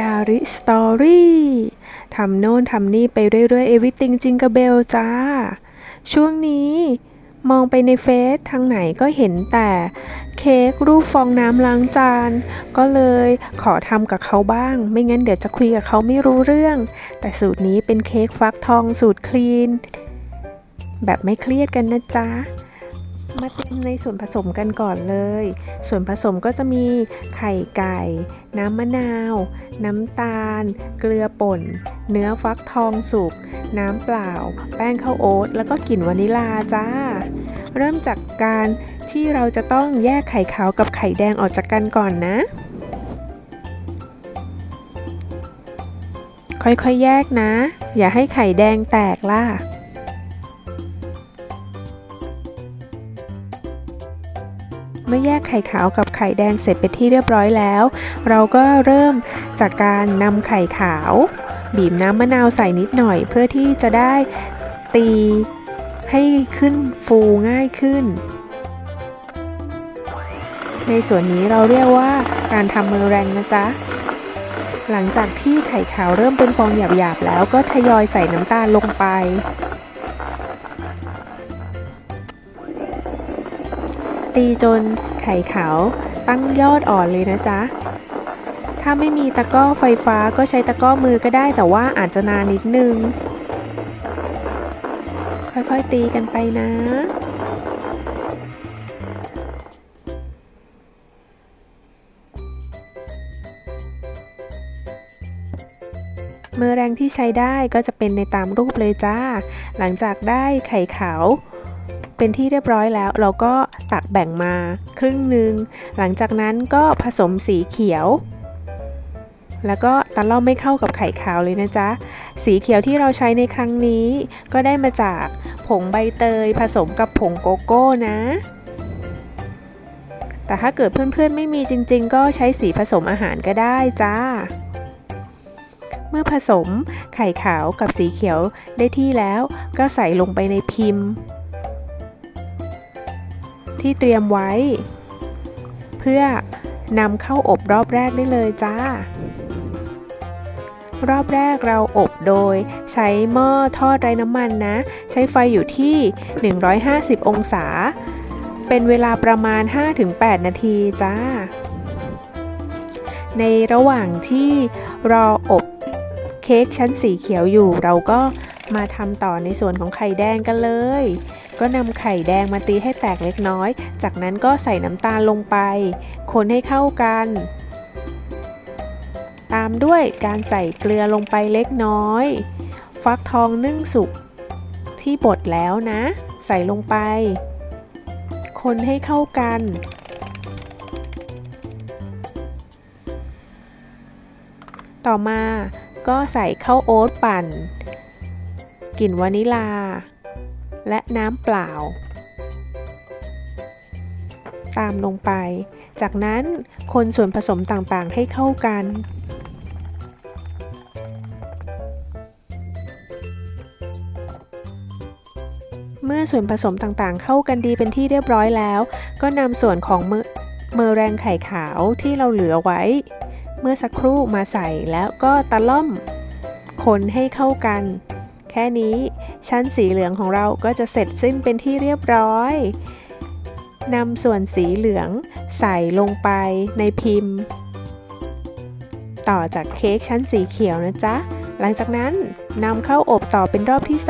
ดาริสตอรี่ทำโน่นทำนี่ไปเรื่อยๆ everything จิงก e เบลจ้า ช่วงนี้มองไปในเฟซทางไหนก็เห็นแต่เค้กรูปฟองน้ำล้างจาน ก็เลยขอทำกับเขาบ้าง ไม่งั้นเดี๋ยวจะคุยกับเขาไม่รู้เรื่อง แต่สูตรนี้เป็นเค้กฟักทองสูตรคลีน แบบไม่เครียดกันนะจ๊ะ มาเตรียมในส่วนผสมกันก่อนเลย ส่วนผสมก็จะมีไข่ไก่ น้ำมะนาว น้ำตาล เกลือป่น เนื้อฟักทองสุก น้ำเปล่า แป้งข้าวโอ๊ต แล้วก็กลิ่นวานิลาจ้า เริ่มจากการที่เราจะต้องแยกไข่ขาวกับไข่แดงออกจากกันก่อนนะ ค่อยๆ แยกนะ อย่าให้ไข่แดงแตกล่ะ เมื่อแยกไข่ขาวกับไข่แดงเสร็จเป็นที่เรียบร้อยแล้ว เราก็เริ่มจากการนำไข่ขาว บีบน้ำมะนาวใส่นิดหน่อย เพื่อที่จะได้ตีให้ขึ้นฟูง่ายขึ้น ในส่วนนี้เราเรียกว่าการทำมือแรงนะจ๊ะ หลังจากที่ไข่ขาวเริ่มเป็นฟองหยาบๆแล้วก็ทยอยใส่น้ำตาลลงไป ตีจนไข่ขาวตั้งยอดอ่อนเลยนะจ๊ะ ถ้าไม่มีตะกร้อไฟฟ้าก็ใช้ตะกร้อมือก็ได้แต่ว่าอาจจะนานนิดนึง ค่อยๆตีกันไปนะมือแรงที่ใช้ได้ก็จะเป็นในตามรูปเลยจ้า หลังจากได้ไข่ขาว เป็นที่เรียบร้อยแล้ว เราก็ตักแบ่งมาครึ่งหนึ่งหลังจากนั้นก็ผสมสีเขียว แล้วก็ตะล่อมไม่เข้ากับไข่ขาวเลยนะจ๊ะ สีเขียวที่เราใช้ในครั้งนี้ ก็ได้มาจากผงใบเตย ผสมกับผงโกโก้นะ แต่ถ้าเกิดเพื่อนๆไม่มีจริง ๆ ก็ใช้สีผสมอาหารก็ได้จ้าเมื่อผสมไข่ขาวกับสีเขียวได้ที่แล้วก็ใส่ลงไปในพิมพ์ ที่เตรียมไว้ เพื่อนำเข้าอบรอบแรกได้เลยจ้า รอบแรกเราอบโดยใช้หม้อทอดไร้น้ำมันนะ ใช้ไฟอยู่ที่ 150 องศา เป็นเวลาประมาณ 5-8 นาทีจ้า ในระหว่างที่รออบเค้กชั้นสีเขียวอยู่เราก็มาทำต่อในส่วนของไข่แดงกันเลย ก็นำไข่แดงมาตีให้แตกเล็กน้อย จากนั้นก็ใส่น้ำตาลลงไป คนให้เข้ากัน ตามด้วยการใส่เกลือลงไปเล็กน้อย ฟักทองนึ่งสุกที่บดแล้วนะ ใส่ลงไป คนให้เข้ากันต่อมาก็ใส่ข้าวโอ๊ตปั่น กลิ่นวานิลา และน้ำเปล่า ตามลงไป จากนั้นคนส่วนผสมต่างๆให้เข้ากันเมื่อส่วนผสมต่างๆ เข้ากันดีเป็นที่เรียบร้อยแล้ว ก็นำส่วนของเมอเมอแรงไข่ขาวที่เราเหลือไว้ เมื่อสักครู่มาใส่แล้วก็ตะล่อม คนให้เข้ากัน แค่นี้ ชั้นสีเหลืองของเราก็จะเสร็จสิ้นเป็นที่เรียบร้อยนำส่วนสีเหลืองใส่ลงไปในพิมพ์ ต่อจากเค้กชั้นสีเขียวนะจ๊ะ หลังจากนั้นนำเข้าอบต่อเป็นรอบที่ 2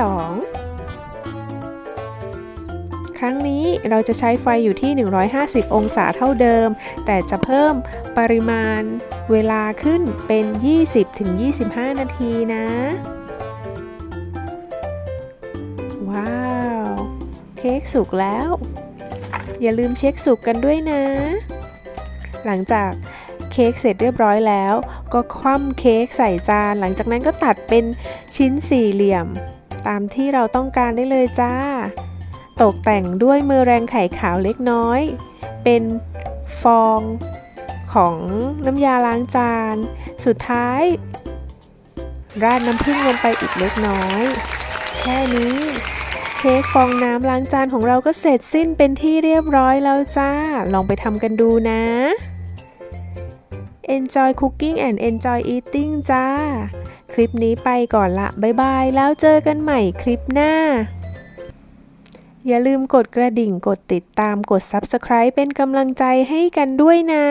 ครั้งนี้เราจะใช้ไฟอยู่ที่ 150 องศาเท่าเดิม แต่จะเพิ่มปริมาณเวลาขึ้นเป็น 20-25 นาทีนะ เค้กสุกแล้ว อย่าลืมเช็คสุกกันด้วยนะ หลังจากเค้กเสร็จเรียบร้อยแล้ว ก็คว่ำเค้กใส่จาน หลังจากนั้นก็ตัดเป็นชิ้นสี่เหลี่ยม ตามที่เราต้องการได้เลยจ้า ตกแต่งด้วยมือแรงไข่ขาวเล็กน้อย เป็นฟองของน้ำยาล้างจาน สุดท้าย ราดน้ำผึ้งลงไปอีกเล็กน้อย แค่นี้ เค้กฟองน้ำล้างจานของเราก็เสร็จสิ้นเป็นที่เรียบร้อยแล้วจ้า ลองไปทำกันดูนะ enjoy cooking and enjoy eating จ้า คลิปนี้ไปก่อนละ บ๊ายบาย แล้วเจอกันใหม่คลิปหน้า อย่าลืมกดกระดิ่ง กดติดตาม กด Subscribe เป็นกำลังใจให้กันด้วยนะ